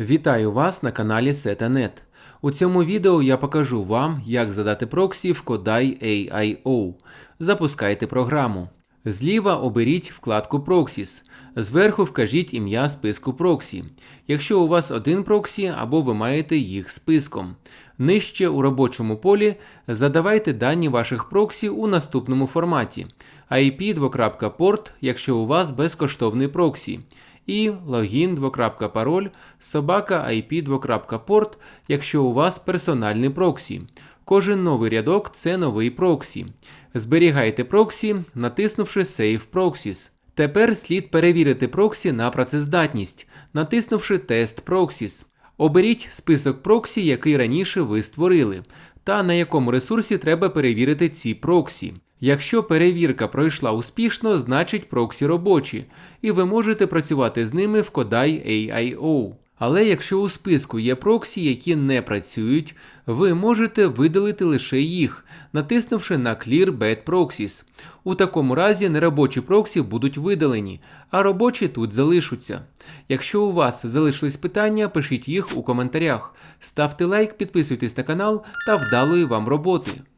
Вітаю вас на каналі SetaNet. У цьому відео я покажу вам, як задати проксі в Kodai AIO. Запускайте програму. Зліва оберіть вкладку Proxies. Зверху вкажіть ім'я списку проксі. Якщо у вас один проксі або ви маєте їх списком. Нижче у робочому полі задавайте дані ваших проксі у наступному форматі: IP двокрапка-порт, якщо у вас безкоштовний проксі і логін двокрапка собака IP двокрапка якщо у вас персональний проксі. Кожен новий рядок це новий проксі. Зберігайте проксі, натиснувши Save Proxies. Тепер слід перевірити проксі на працездатність, натиснувши Test Proxies. Оберіть список проксі, який раніше ви створили, та на якому ресурсі треба перевірити ці проксі. Якщо перевірка пройшла успішно, значить проксі робочі, і ви можете працювати з ними в Kodai AIO. Але якщо у списку є проксі, які не працюють, ви можете видалити лише їх, натиснувши на Clear Bad Proxies. У такому разі неробочі проксі будуть видалені, а робочі тут залишаться. Якщо у вас залишились питання, пишіть їх у коментарях. Ставте лайк, підписуйтесь на канал та вдалої вам роботи.